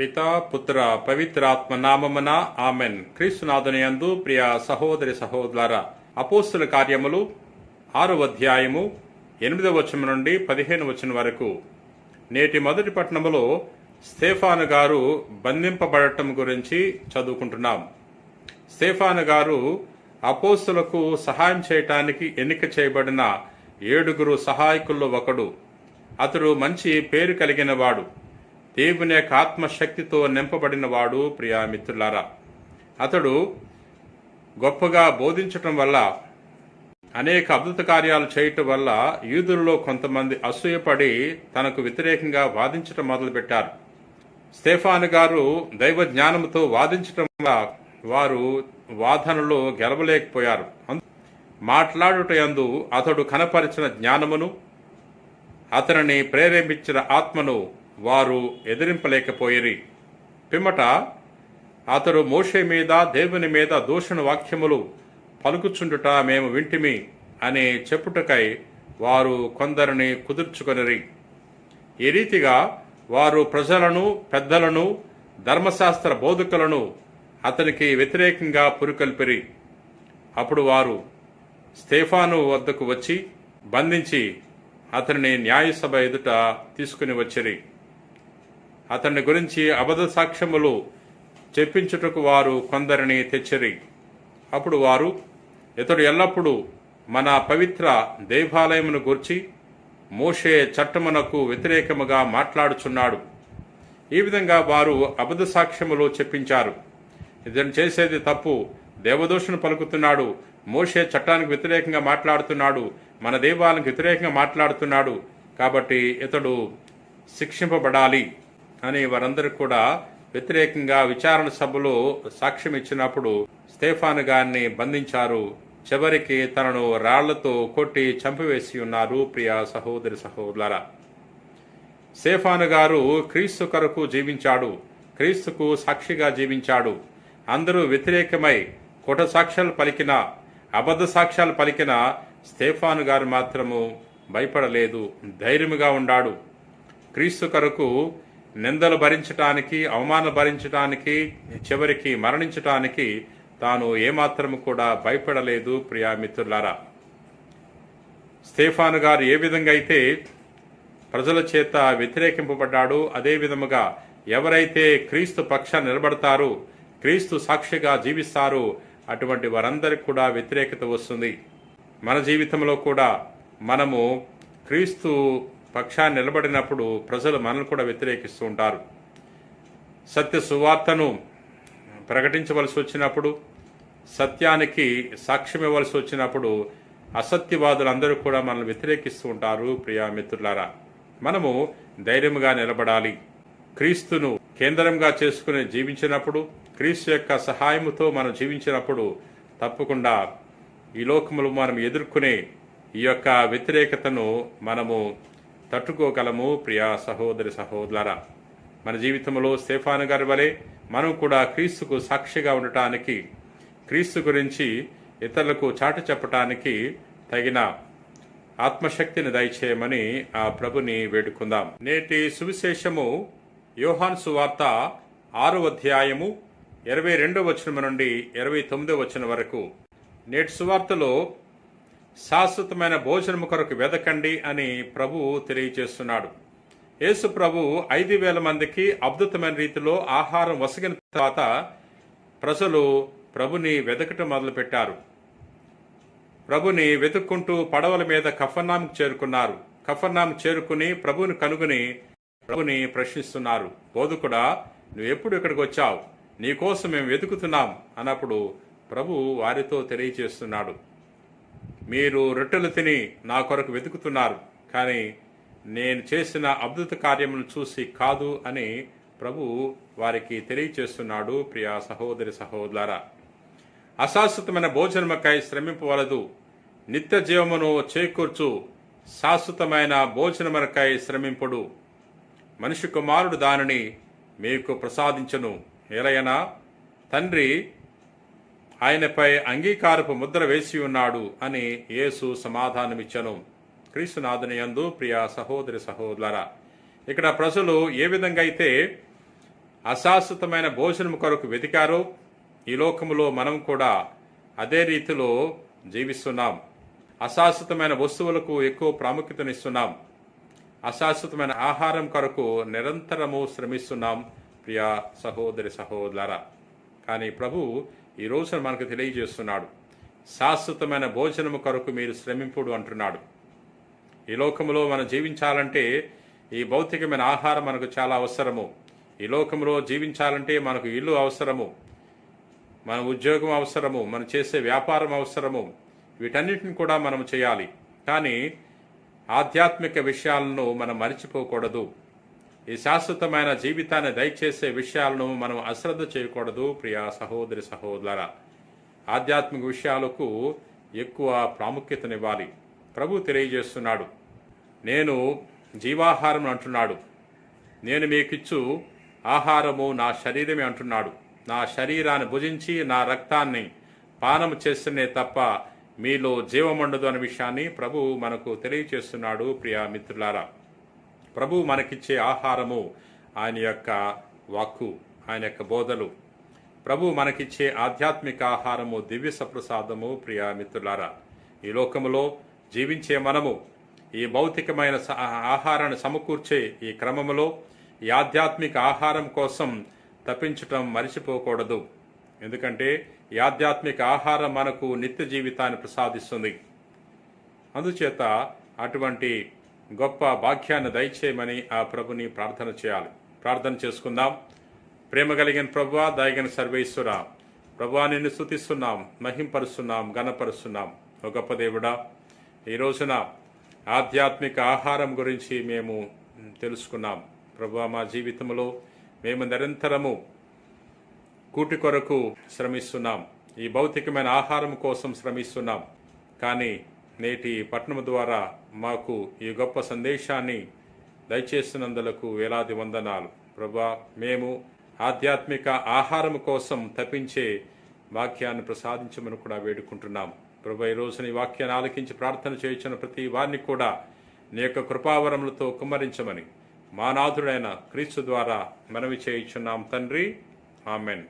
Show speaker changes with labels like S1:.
S1: పితా పుత్ర పవిత్రాత్మ నామమున ఆమెన్ క్రీస్తునాథునియందు ప్రియ సహోదరి సహోదర అపోస్తుల కార్యములు ఆరో అధ్యాయము ఎనిమిదవ వచనం నుండి పదిహేను వచనం వరకు. నేటి మొదటి పట్టణములో స్టేఫాను గారు బంధింపబడటం గురించి చదువుకుంటున్నాం. స్టేఫాను గారు అపోస్తులకు సహాయం చేయటానికి ఎన్నిక చేయబడిన ఏడుగురు సహాయకుల్లో ఒకడు. అతడు మంచి పేరు కలిగిన వాడు. దేవుని యొక్క ఆత్మశక్తితో నింపబడిన వాడు ప్రియా మిత్రులారా. అతడు గొప్పగా బోధించటం వల్ల అనేక అద్భుత కార్యాలు చేయటం వల్ల యూదుల్లో కొంతమంది అసూయపడి తనకు వ్యతిరేకంగా వాదించటం మొదలుపెట్టారు. స్టేఫాన్ గారు దైవ జ్ఞానంతో వాదించటం వల్ల వారు వాదనలో గెలవలేకపోయారు. మాట్లాడుట యందు అతడు కనపరిచిన జ్ఞానమును అతనిని ప్రేరేపించిన ఆత్మను వారు ఎదిరింపలేకపోయిరి. పిమ్మట అతడు మోషే మీద దేవుని మీద దూషణ వాక్యములు పలుకుచుండుట మేము వింటిమి అని చెప్పుటకై వారు కొందరిని కుదుర్చుకొనిరి. ఈ రీతిగా వారు ప్రజలను పెద్దలను ధర్మశాస్త్ర బోధకులను అతనికి వ్యతిరేకంగా పురికొల్పిరి. అప్పుడు వారు స్టేఫాను వద్దకు వచ్చి బంధించి అతనిని న్యాయసభ ఎదుట తీసుకుని వచ్చిరి. అతని గురించి అబద్ధ సాక్ష్యములు చెప్పించుటకు వారు కొందరిని తెచ్చిరి. అప్పుడు వారు ఇతడు ఎల్లప్పుడూ మన పవిత్ర దేవాలయమును గూర్చి మోషే చట్టమునకు వ్యతిరేకముగా మాట్లాడుచున్నాడు. ఈ విధంగా వారు అబద్ధ సాక్ష్యములు చెప్పించారు. ఇతను చేసేది తప్పు దేవదోషును పలుకుతున్నాడు మోషే చట్టానికి వ్యతిరేకంగా మాట్లాడుతున్నాడు మన దేవాలయానికి వ్యతిరేకంగా మాట్లాడుతున్నాడు కాబట్టి ఇతడు శిక్షింపబడాలి. అని వారందరూ కూడా వ్యతిరేకంగా విచారణ సభలో సాక్ష్యం ఇచ్చినప్పుడు స్టేఫాన్ గారిని బంధించారు. చివరికి తనను రాళ్ళతో కొట్టి చంపివేసి ఉన్నారు ప్రియ సహోదరి సహోదరులారా. సేఫాను గారు క్రీస్తు కొరకు జీవించాడు. క్రీస్తుకు సాక్షిగా జీవించాడు. అందరూ వ్యతిరేకమై కుట సాక్ష్యాలు పలికిన అబద్ధ సాక్ష్యాలు పలికిన స్టేఫాను గారు మాత్రము భయపడలేదు ధైర్యముగా ఉండాడు. క్రీస్తు కొరకు నిందలు భరించటానికి అవమానం భరించటానికి చివరికి మరణించటానికి తాను ఏమాత్రము కూడా భయపడలేదు ప్రియా మిత్రులారా. స్టేఫాను గారు ఏ విధంగా అయితే ప్రజల చేత వ్యతిరేకింపబడ్డాడు అదే విధముగా ఎవరైతే క్రీస్తు పక్షాన్ని నిలబడతారో క్రీస్తు సాక్షిగా జీవిస్తారు అటువంటి వారందరికి కూడా వ్యతిరేకత వస్తుంది. మన జీవితంలో కూడా మనము క్రీస్తు పక్షాన్ని నిలబడినప్పుడు ప్రజలు మనల్ని కూడా వ్యతిరేకిస్తూ ఉంటారు. సత్య సువార్తను ప్రకటించవలసి వచ్చినప్పుడు సత్యానికి సాక్ష్యం ఇవ్వవలసి వచ్చినప్పుడు అసత్యవాదులందరూ కూడా మనల్ని వ్యతిరేకిస్తూ ఉంటారు ప్రియా మిత్రులారా. మనము ధైర్యంగా నిలబడాలి. క్రీస్తును కేంద్రంగా చేసుకుని జీవించినప్పుడు క్రీస్తు యొక్క సహాయముతో మనం జీవించినప్పుడు తప్పకుండా ఈ లోకములు మనం ఎదుర్కొనే ఈ యొక్క వ్యతిరేకతను మనము తట్టుకోగలము ప్రియా సహోదరి సహోదరులారా. మన జీవితంలో స్టేఫాను గారి వలె మనం కూడా క్రీస్తుకు సాక్షిగా ఉండటానికి క్రీస్తు గురించి ఇతరులకు చాటు చెప్పటానికి తగిన ఆత్మశక్తిని దయచేయమని ఆ ప్రభుని వేడుకుందాం. నేటి సువిశేషము యోహాన్ సువార్త ఆరో అధ్యాయము ఇరవై రెండో వచనం నుండి ఇరవై తొమ్మిదో వచనం వరకు. నేటి సువార్తలో శాశ్వతమైన భోజనము కొరకు వెదకండి అని ప్రభువు తెలియజేస్తున్నాడు యేసు ప్రభు ఐదు వేల మందికి అద్భుతమైన రీతిలో ఆహారం వసగిన తర్వాత ప్రజలు ప్రభుని వెదకటం మొదలుపెట్టారు. ప్రభుని వెతుక్కుంటూ పడవల మీద కఫర్నాంకు చేరుకున్నారు. కఫర్నాం చేరుకుని ప్రభుని కనుగొని ప్రభుని ప్రశ్నిస్తున్నారు. బోధకుడా నువ్వు ఎప్పుడు ఇక్కడికి వచ్చావు? నీకోసం మేము వెతుకుతున్నాం అన్నప్పుడు ప్రభు వారితో తెలియచేస్తున్నాడు. మీరు రొట్టెలు తిని నా కొరకు వెతుకుతున్నారు కానీ నేను చేసిన అద్భుత కార్యములను చూసి కాదు అని ప్రభు వారికి తెలియచేస్తున్నాడు ప్రియా సహోదరి సహోదర అశాశ్వతమైన భోజనమకై శ్రమింపవలదు. నిత్య జీవమును చేకూర్చు. శాశ్వతమైన భోజనమునకై శ్రమింపుడు. మనిషి కుమారుడు దానిని మీకు ప్రసాదించను. ఎలయనా తండ్రి ఆయనపై అంగీకారపు ముద్ర వేసి ఉన్నాడు అని యేసు సమాధానమిచ్చను. క్రీస్తునాథుని యందు ప్రియ సహోదరి సహోదర ఇక్కడ ప్రజలు ఏ విధంగా అయితే అశాశ్వతమైన భోజనం కొరకు వెతికారో ఈ లోకములో మనం కూడా అదే రీతిలో జీవిస్తున్నాం. అశాశ్వతమైన వస్తువులకు ఎక్కువ ప్రాముఖ్యతనిస్తున్నాం. అశాశ్వతమైన ఆహారం కొరకు నిరంతరము శ్రమిస్తున్నాం. ప్రియా సహోదరి సహోదర కానీ ప్రభు ఈ రోజున మనకు తెలియజేస్తున్నాడు. శాశ్వతమైన భోజనము కొరకు మీరు శ్రమింపుడు అంటున్నాడు. ఈ లోకములో మనం జీవించాలంటే ఈ భౌతికమైన ఆహారం మనకు చాలా అవసరము. ఈ లోకంలో జీవించాలంటే మనకు ఇల్లు అవసరము. మన ఉద్యోగం అవసరము. మనం చేసే వ్యాపారం అవసరము. వీటన్నిటిని కూడా మనం చేయాలి. కానీ ఆధ్యాత్మిక విషయాలను మనం మరిచిపోకూడదు. ఈ శాశ్వతమైన జీవితాన్ని దయచేసే విషయాలను మనం అశ్రద్ధ చేయకూడదు ప్రియా సహోదరి సహోదర ఆధ్యాత్మిక విషయాలకు ఎక్కువ ప్రాముఖ్యతనివ్వాలి. ప్రభు తెలియజేస్తున్నాడు. నేను జీవాహారం అంటున్నాడు. నేను మీకిచ్చు ఆహారము నా శరీరమే అంటున్నాడు. నా శరీరాన్ని భుజించి నా రక్తాన్ని పానం చేస్తేనే తప్ప మీలో జీవమండదు అనే విషయాన్ని ప్రభు మనకు తెలియచేస్తున్నాడు ప్రియా మిత్రులారా. ప్రభు మనకిచ్చే ఆహారము ఆయన యొక్క వాక్కు ఆయన యొక్క బోధలు. ప్రభు మనకిచ్చే ఆధ్యాత్మిక ఆహారము దివ్య సప్రసాదము ప్రియా మిత్రులారా. ఈ లోకములో జీవించే మనము ఈ భౌతికమైన స- ఆహారాన్ని సమకూర్చే ఈ క్రమములో ఈ ఆధ్యాత్మిక ఆహారం కోసం తప్పించటం మరిచిపోకూడదు. ఎందుకంటే ఈ ఆధ్యాత్మిక ఆహారం మనకు నిత్య జీవితాన్ని ప్రసాదిస్తుంది. అందుచేత అటువంటి గొప్ప భాగ్యాన్ని దయచేయమని ఆ ప్రభుని ప్రార్థన చేయాలి. ప్రార్థన చేసుకుందాం. ప్రేమ కలిగిన ప్రభువా దయగిన సర్వేశ్వర ప్రభువా నిన్ను స్థుతిస్తున్నాం మహింపరుస్తున్నాం గణపరుస్తున్నాం ఒక గొప్ప దేవుడా ఈ రోజున ఆధ్యాత్మిక ఆహారం గురించి మేము తెలుసుకున్నాం. ప్రభువా మా జీవితంలో మేము నిరంతరము కూటి కొరకు శ్రమిస్తున్నాం. ఈ భౌతికమైన ఆహారం కోసం శ్రమిస్తున్నాం. కానీ నేటి పట్టణం ద్వారా మాకు ఈ గొప్ప సందేశాన్ని దయచేసినందులకు వేలాది వందనాలు. ప్రభా మేము ఆధ్యాత్మిక ఆహారం కోసం తప్పించే వాక్యాన్ని ప్రసాదించమని కూడా వేడుకుంటున్నాం ప్రభా ఈ రోజున ఈ వాక్యాన్ని ఆలకించి ప్రార్థన చేయించిన ప్రతి వారిని కూడా నీ యొక్క కృపావరములతో కుమ్మరించమని మానాథుడైన క్రీస్తు ద్వారా మనవి చేయించున్నాం తండ్రి. ఆమెన్.